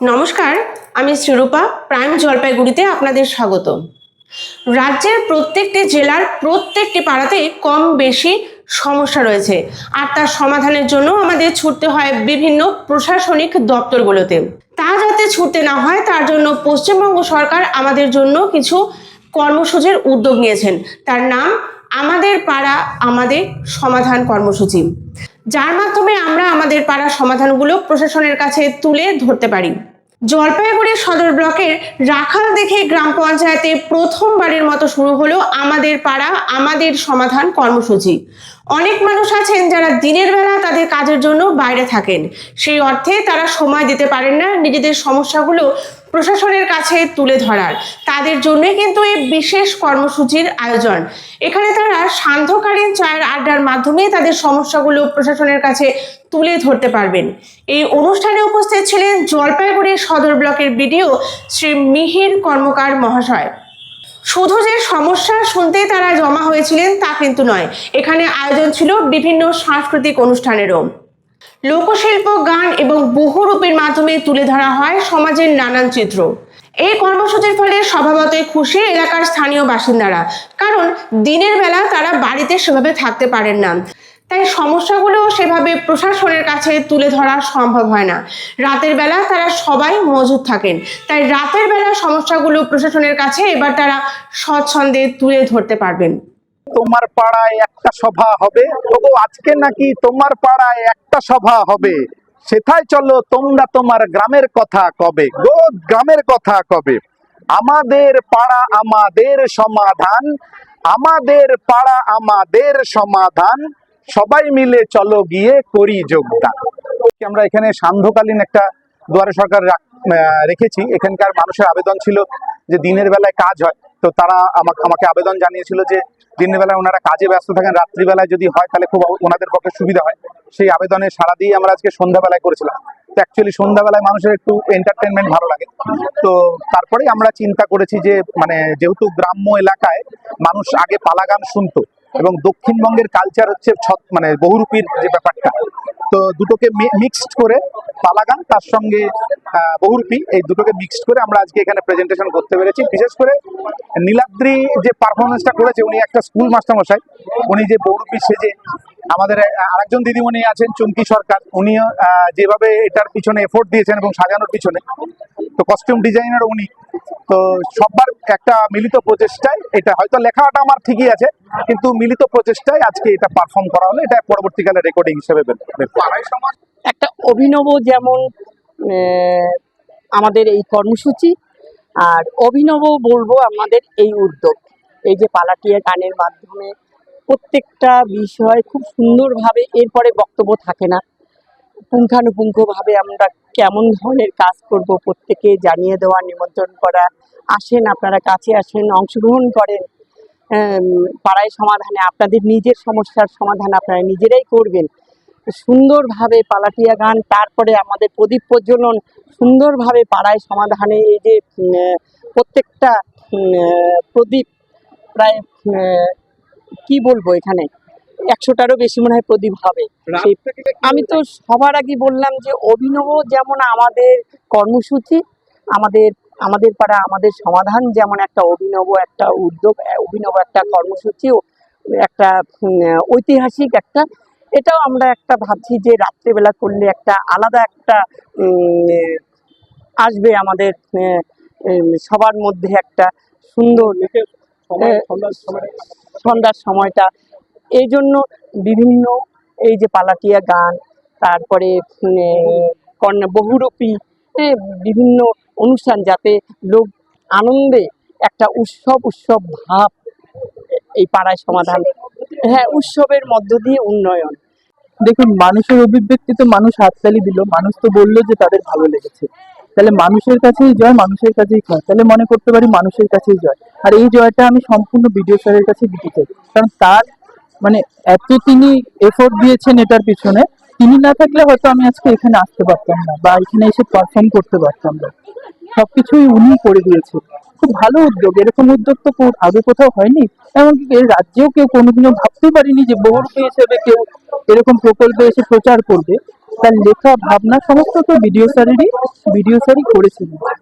নমস্কার, আমি শ্রীরূপা, প্রাইম জলপাইগুড়িতে আপনাদের স্বাগত রাজ্যের প্রত্যেকটি জেলার প্রত্যেকটি পাড়াতেই কম বেশি সমস্যা রয়েছে। আর তার সমাধানের জন্য আমাদের ছুটতে হয় বিভিন্ন প্রশাসনিক দপ্তরগুলোতে। তা যাতে ছুটতে না হয়, তার জন্য পশ্চিমবঙ্গ সরকার আমাদের জন্য কিছু কর্মসূচির উদ্যোগ নিয়েছেন। তার নাম, আমাদের পাড়া, আমাদের সমাধান কর্মসূচি। যার মাধ্যমে আমরা আমাদের পাড়ার সমাধানগুলো প্রশাসনের কাছে তুলে ধরতে পারি। জলপাইগুড়ি সদর ব্লকের রাখাল দেখে গ্রাম পঞ্চায়েতে প্রথমবারের মতো শুরু হলো আমাদের পাড়া, আমাদের সমাধান কর্মসূচি। অনেক মানুষ আছেন যারা দিনের বেলা তাদের কাজের জন্য বাইরে থাকেন। সেই অর্থে তারা সময় দিতে পারেন না, নিজেদের সমস্যাগুলো প্রশাসনের কাছে তুলে ধরার। তাদের জন্যই কিন্তু এই বিশেষ কর্মসূচির আয়োজন। এখানে তারা সান্ধ্যকালীন চায়ের আড্ডার মাধ্যমে তাদের সমস্যাগুলো প্রশাসনের কাছে তুলে ধরতে পারবেন। এই অনুষ্ঠানে উপস্থিত ছিলেন জলপাইগুড়ি সদর ব্লকের বিডিও শ্রী মিহির কর্মকার মহাশয়। শুধু যে সমস্যা শুনতে তারা জমা হয়েছিলেন তা কিন্তু নয়। এখানে আয়োজন ছিল বিভিন্ন সাংস্কৃতিক অনুষ্ঠানেরও। লোকশিল্প, গান এবং বহুরূপের মাধ্যমে তুলে ধরা হয় সমাজের নানান চিত্র। এই কর্মসূচির ফলে স্বভাবতই খুশি এলাকার স্থানীয় বাসিন্দারা, কারণ দিনের বেলা তারা বাড়িতে সেভাবে থাকতে পারেন না। তাই সমস্যাগুলো সেভাবে প্রশাসনের কাছে তুলে ধরা সম্ভব হয় না। রাতের বেলা তারা সবাই মজুদ থাকেন, তাই রাতের বেলা সমস্যাগুলো প্রশাসনের কাছে এবার তারা স্বচ্ছন্দে তুলে ধরতে পারবেন। তোমার পাড়ায় একটা সভা হবে? তবু আজকে নাকি তোমার পাড়ায় একটা সভা হবে? সেথায় চলো, তোমরা তোমার গ্রামের কথা কবে? গো, গ্রামের কথা কবে? আমাদের পাড়া আমাদের সমাধান। আমাদের পাড়া আমাদের সমাধান। সবাই মিলে চলো গিয়ে করি যোগদান। আমরা এখানে সান্ধ্যকালীন একটা দুয়ারে সরকার রেখেছি। এখানকার মানুষের আবেদন ছিল যে দিনের বেলায় কাজ হয়। তো তারা আমাকে আমাকে আবেদন জানিয়েছিল যে দিনের বেলায় ওনারা কাজে ব্যস্ত থাকেন, রাত্রিবেলায় যদি হয় তাহলে খুব ওনাদের পক্ষে সুবিধা হয়। সেই আবেদনে সারা দিয়ে আমরা আজকে সন্ধ্যাবেলায় করেছিলাম। তো অ্যাকচুয়ালি সন্ধ্যাবেলায় মানুষের একটু এন্টারটেনমেন্ট ভালো লাগে। তো তারপরে আমরা চিন্তা করেছি যে মানে যেহেতু গ্রাম্য এলাকায় মানুষ আগে পালা গান শুনতো এবং দক্ষিণবঙ্গের কালচার হচ্ছে ছত- মানে বহুরূপীর যে ব্যাপারটা, তো দুটোকে মিক্সড করে পালাগান, তার সঙ্গে বহুরূপী। এই দুটোকে মিক্সড করে আমরা আজকে এখানে প্রেজেন্টেশন করতে পেরেছি। বিশেষ করে নীলাদ্রি যে পারফরমেন্সটা করেছে, উনি একটা স্কুল মাস্টারমশাই উনি যে বহুরূপী সেজে আমাদের আরেকজন দিদিমণি আছেন, চুমকি সরকার। উনিও যেভাবে এটার পিছনে এফোর্ট দিয়েছেন এবং সাজানোর পিছনে, তো কস্টিউম ডিজাইনার উনি। তো সবার একটা মিলিত প্রচেষ্টায় এটা, হয়তো লেখাটা আমার ঠিকই আছে, কিন্তু মিলিত প্রচেষ্টায় আজকে এটা পারফর্ম করা হলো। এটা পরবর্তীকালে রেকর্ডিং হিসেবে একটা অভিনব যেমন আমাদের এই কর্মসূচি। আর অভিনব বলব আমাদের এই উদ্যোগ। এই যে পালাটিয়া গানের মাধ্যমে প্রত্যেকটা বিষয় খুব সুন্দরভাবে এরপরে বক্তব্য থাকে না। পুঙ্খানুপুঙ্খভাবে আমরা কেমন ধরনের কাজ করব প্রত্যেকে জানিয়ে দেওয়া, নিমন্ত্রণ করা। আসেন, আপনারা কাছে আসেন, অংশগ্রহণ করেন। পাড়ায় সমাধানে, আপনাদের নিজের সমস্যার সমাধান আপনারা নিজেরাই করবেন। সুন্দরভাবে পালাটিয়া গান তারপরে আমাদের প্রদীপ প্রজ্বলন সুন্দরভাবে পাড়ায় সমাধানে এই যে প্রত্যেকটা প্রদীপ প্রায় কি বলব এখানে? একশোটারও বেশি মনে হয় প্রদীপ হবে। আমি তো সবার আগে বললাম যে অভিনব যেমন আমাদের কর্মসূচি আমাদের আমাদের পাড়া আমাদের সমাধান যেমন একটা অভিনব একটা উদ্যোগ অভিনব একটা কর্মসূচি একটা ঐতিহাসিক একটা এটাও আমরা একটা ভাবছি যে রাত্রেবেলা করলে একটা আলাদা একটা আসবে আমাদের সবার মধ্যে একটা সুন্দর সন্ধ্যার সময়টা। এই জন্য বিভিন্ন এই যে পালাটিয়া গান তারপরে কন্যা বহুরূপী বিভিন্ন অনুষ্ঠান যাতে লোক আনন্দে একটা উৎসব উৎসব ভাব এই পাড়ায় সমাধান হ্যাঁ উৎসবের মধ্য দিয়ে উন্নয়ন। দেখুন, মানুষের অভিব্যক্তিতে মানুষ হাততালি দিল, মানুষ তো বলল যে তাদের ভালো লেগেছে। তাহলে মানুষের কাছেই জয়, মানুষের কাছেই জয় তাহলে মনে করতে পারি মানুষের কাছেই জয়। আর এই জয়টা আমি সম্পূর্ণ বিডিও স্যারের কাছে দিতে চাই। কারণ তার মানে এত তিনি এফোর্ট দিয়েছেন এটার পিছনে, তিনি না থাকলে হয়তো আমি আজকে এখানে আসতে পারতাম না বা এখানে এসে পারফর্ম করতে পারতাম না। সবকিছুই উনি করে দিয়েছেন। খুব ভালো উদ্যোগ। এরকম উদ্যোগ তো আগে কোথাও হয়নি। এমনকি রাজ্যেও কেউ কোনোদিনও ভাবতেই পারিনি যে বহুরূপী হিসেবে কেউ এরকম প্রকল্পে এসে প্রচার করবে। তার লেখা, ভাবনা সমস্ত তো বিডিও স্যারেরই বিডিও স্যারই করেছিলেন।